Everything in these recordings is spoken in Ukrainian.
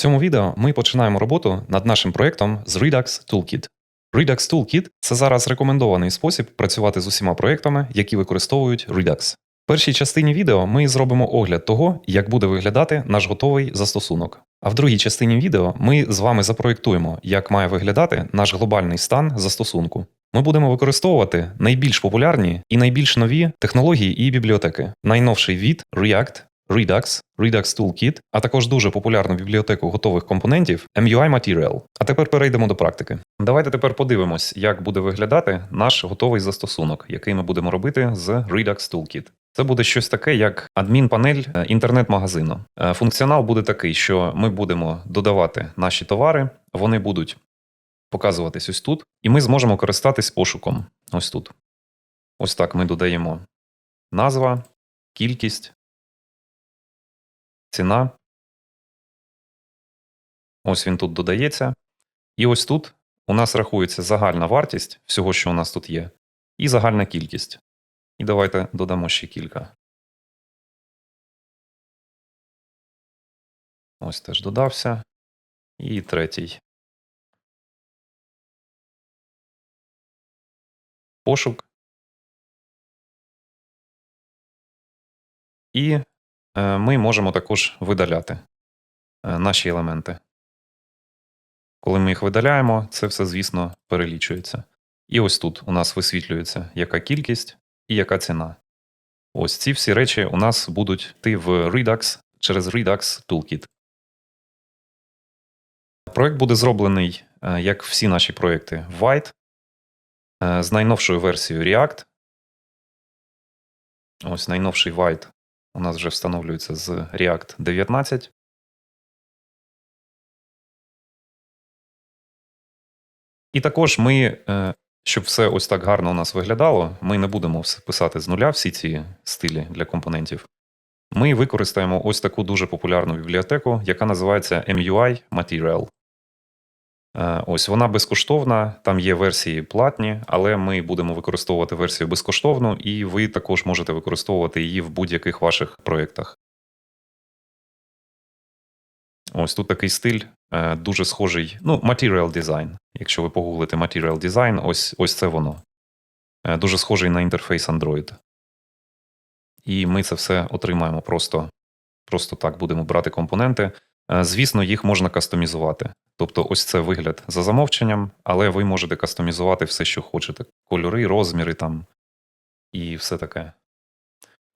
цьому відео ми починаємо роботу над нашим проєктом з Redux Toolkit. Redux Toolkit – це зараз рекомендований спосіб працювати з усіма проєктами, які використовують Redux. В першій частині відео ми зробимо огляд того, як буде виглядати наш готовий застосунок. А в другій частині відео ми з вами запроєктуємо, як має виглядати наш глобальний стан застосунку. Ми будемо використовувати найбільш популярні і найбільш нові технології і бібліотеки. Найновший від React, Redux, Redux Toolkit, а також дуже популярну бібліотеку готових компонентів MUI Material. А тепер перейдемо до практики. Давайте тепер подивимось, як буде виглядати наш готовий застосунок, який ми будемо робити з Redux Toolkit. Це буде щось таке, як адмінпанель е, інтернет-магазину. Е, Функціонал буде такий, що ми будемо додавати наші товари, вони будуть показуватись ось тут, і ми зможемо користатись пошуком. Ось тут. Ось так ми додаємо назва, кількість, ціна. Ось він тут додається. І ось тут у нас рахується загальна вартість всього, що у нас тут є, і загальна кількість. І давайте додамо ще кілька. Ось теж додався. І третій. Пошук. І ми можемо також видаляти е, наші елементи. Коли ми їх видаляємо, це все, звісно, перелічується. І ось тут у нас висвітлюється, яка кількість і яка ціна. Ось ці всі речі у нас будуть йти в Redux через Redux Toolkit. Проект буде зроблений, е, як всі наші проекти, White е, з найновшою версією React. Ось найновший White у нас вже встановлюється з React 19. І також ми, е, щоб все ось так гарно у нас виглядало, ми не будемо писати з нуля всі ці стилі для компонентів. Ми використаємо ось таку дуже популярну бібліотеку, яка називається MUI Material. Е, Ось вона безкоштовна, там є версії платні, але ми будемо використовувати версію безкоштовну, і ви також можете використовувати її в будь-яких ваших проєктах. Ось тут такий стиль е, дуже схожий. Ну, Material Design. Якщо ви погуглите Material Design, ось, ось це воно. Е, Дуже схожий на інтерфейс Android. І ми це все отримаємо просто, просто так будемо брати компоненти. Звісно, їх можна кастомізувати. Тобто, ось це вигляд за замовченням, але ви можете кастомізувати все, що хочете: кольори, розміри там і все таке.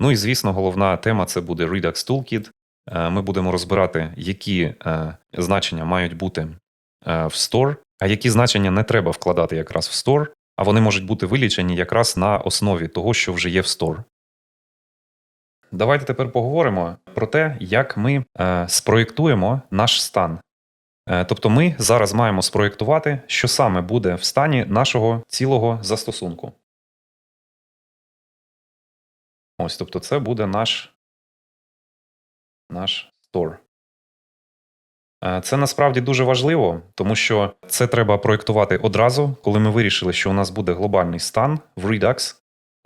Ну і звісно, головна тема це буде Redux Toolkit. Е, Ми будемо розбирати, які е, значення мають бути е, в Store, а які значення не треба вкладати якраз в Store, а вони можуть бути вилічені якраз на основі того, що вже є в Store. Давайте тепер поговоримо про те, як ми спроєктуємо наш стан. Е, тобто ми зараз маємо спроєктувати, що саме буде в стані нашого цілого застосунку. Ось, тобто, це буде наш, наш store. Е, Це насправді дуже важливо, тому що це треба проєктувати одразу, коли ми вирішили, що у нас буде глобальний стан в Redux.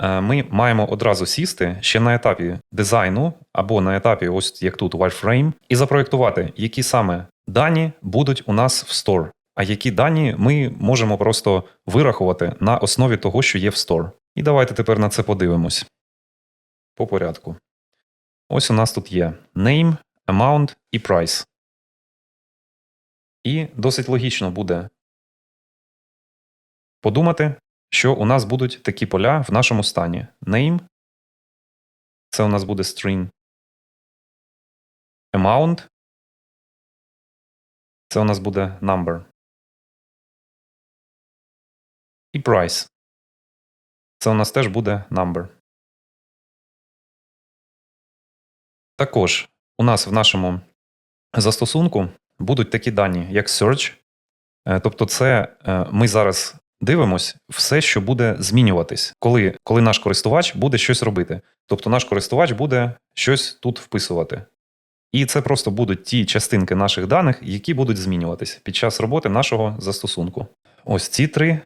Е, Ми маємо одразу сісти ще на етапі дизайну або на етапі, ось як тут wireframe, і запроєктувати, які саме дані будуть у нас в store, а які дані ми можемо просто вирахувати на основі того, що є в store. І давайте тепер на це подивимось. По порядку. Ось у нас тут є name, amount і price. І досить логічно буде подумати, що у нас будуть такі поля в нашому стані. Name. Це у нас буде string. Amount. Це у нас буде number. І price. Це у нас теж буде number. Також у нас в нашому застосунку будуть такі дані, як search. Е, Тобто, це е, ми зараз дивимось все, що буде змінюватись, коли, коли наш користувач буде щось робити. Тобто наш користувач буде щось тут вписувати. І це просто будуть ті частинки наших даних, які будуть змінюватись під час роботи нашого застосунку. Ось ці три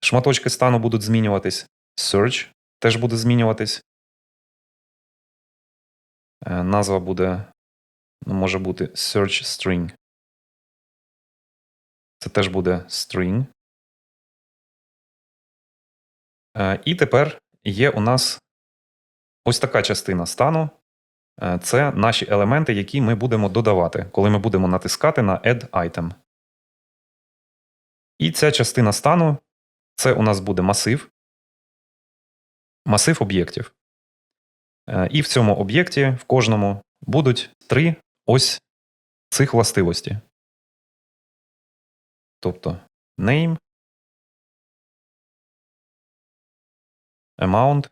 шматочки стану будуть змінюватись. Search теж буде змінюватись. Е, Назва буде, ну, може бути search string. Це теж буде string. Е, І тепер є у нас ось така частина стану. Е, Це наші елементи, які ми будемо додавати, коли ми будемо натискати на Add Item. І ця частина стану це у нас буде масив, масив об'єктів. Е, І в цьому об'єкті в кожному будуть три ось цих властивості. Тобто name, amount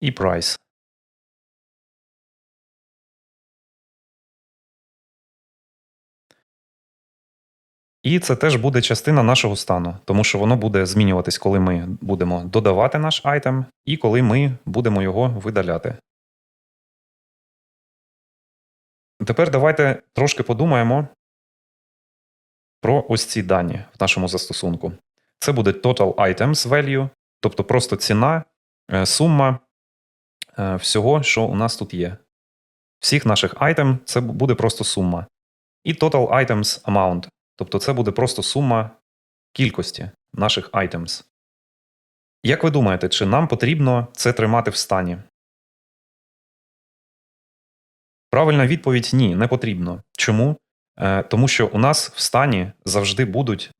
і price. І це теж буде частина нашого стану, тому що воно буде змінюватись, коли ми будемо додавати наш айтем, і коли ми будемо його видаляти. Тепер давайте трошки подумаємо про ось ці дані в нашому застосунку. Це буде total items value, тобто просто ціна, е, сума всього, що у нас тут є. Всіх наших айтем це буде просто сума. І total items amount, тобто це буде просто сума кількості наших items. Як ви думаєте, чи нам потрібно це тримати в стані? Правильна відповідь ні, не потрібно. Чому? Е, Тому що у нас в стані завжди будуть,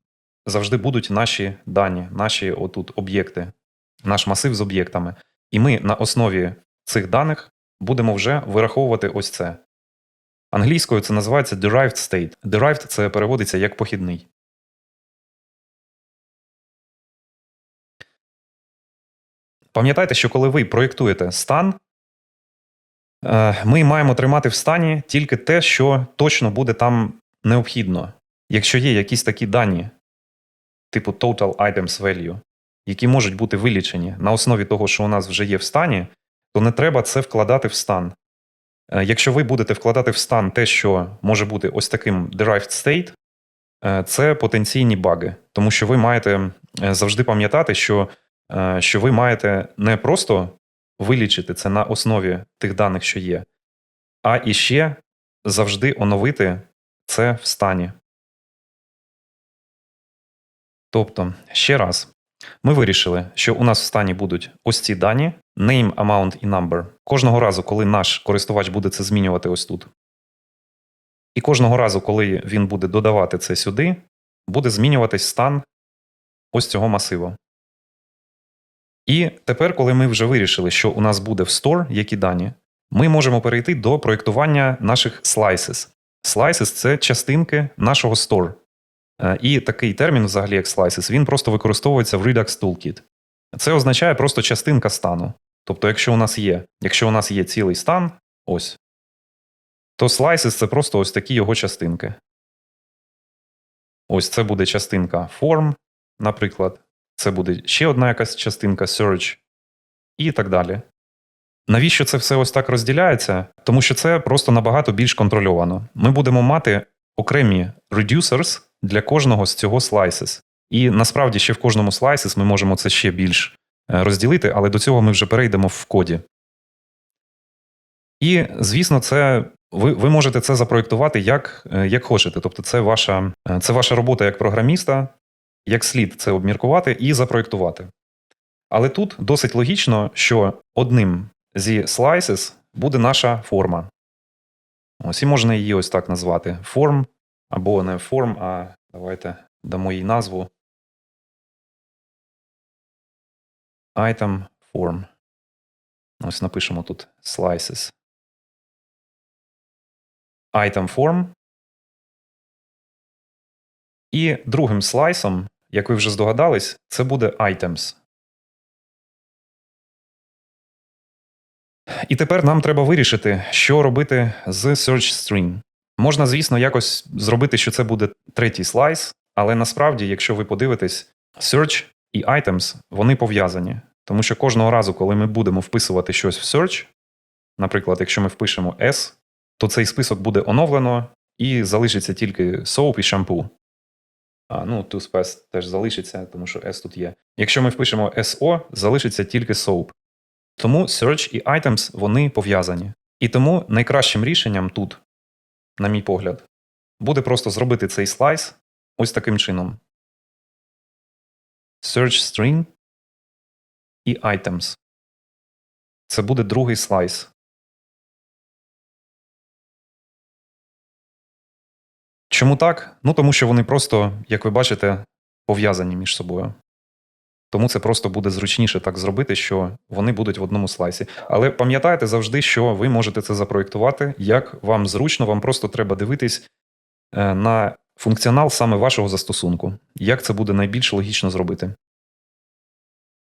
завжди будуть наші дані, наші отут об'єкти, наш масив з об'єктами. І ми на основі цих даних будемо вже вираховувати ось це. Англійською це називається derived state. Derived – це переводиться як похідний. Пам'ятайте, що коли ви проєктуєте стан, е, ми маємо тримати в стані тільки те, що точно буде там необхідно. Якщо є якісь такі дані, типу total items value, які можуть бути вилічені на основі того, що у нас вже є в стані, то не треба це вкладати в стан. Е, Якщо ви будете вкладати в стан те, що може бути ось таким derived state, е, це потенційні баги, тому що ви маєте е, завжди пам'ятати, що, що ви маєте не просто вилічити це на основі тих даних, що є, а іще завжди оновити це в стані. Тобто, ще раз, ми вирішили, що у нас в стані будуть ось ці дані: name, amount і number. Кожного разу, коли наш користувач буде це змінювати ось тут. І кожного разу, коли він буде додавати це сюди, буде змінюватись стан ось цього масиву. І тепер, коли ми вже вирішили, що у нас буде в store які дані, ми можемо перейти до проєктування наших slices. Slices – це частинки нашого store. Е, І такий термін, взагалі, як slices, він просто використовується в Redux Toolkit. Це означає просто частинка стану. Тобто, якщо у нас є, якщо у нас є цілий стан, ось, то slices – це просто ось такі його частинки. Ось це буде частинка form, наприклад. Це буде ще одна якась частинка search і так далі. Навіщо це все ось так розділяється? Тому що це просто набагато більш контрольовано. Ми будемо мати окремі reducers для кожного з цього slices. І насправді ще в кожному slices ми можемо це ще більш розділити, але до цього ми вже перейдемо в коді. І, звісно, це ви, ви можете це запроєктувати як, е, як хочете. Тобто, це ваша, е, це ваша робота як програміста, як слід це обміркувати і запроєктувати. Але тут досить логічно, що одним зі slices буде наша форма. Ось і можна її ось так назвати: form, або не form, а давайте дамо їй назву. Item form. Ось напишемо тут slices. Item form. І другим слайсом, як ви вже здогадались, це буде items. І тепер нам треба вирішити, що робити з search string. Можна, звісно, якось зробити, що це буде третій слайс, але насправді, якщо ви подивитесь, search і items вони пов'язані. Тому що кожного разу, коли ми будемо вписувати щось в search, наприклад, якщо ми впишемо S, то цей список буде оновлено і залишиться тільки soap і shampoo. А, ну, toothpaste теж залишиться, тому що S тут є. Якщо ми впишемо SO, залишиться тільки soap. Тому search і items вони пов'язані. І тому найкращим рішенням тут, на мій погляд, буде просто зробити цей слайс ось таким чином: Search string і items. Це буде другий слайс. Чому так? Ну тому що вони просто, як ви бачите, пов'язані між собою. Тому це просто буде зручніше так зробити, що вони будуть в одному слайсі. Але пам'ятайте завжди, що ви можете це запроєктувати, як вам зручно, вам просто треба дивитись е, на функціонал саме вашого застосунку, як це буде найбільш логічно зробити.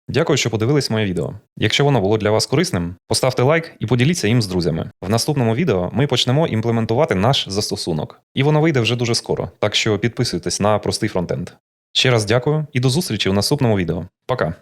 Дякую, що подивились моє відео. Якщо воно було для вас корисним, поставте лайк і поділіться їм з друзями. В наступному відео ми почнемо імплементувати наш застосунок, і воно вийде вже дуже скоро. Так що підписуйтесь на простий фронтенд. Ще раз дякую і до зустрічі в наступному відео. Пока!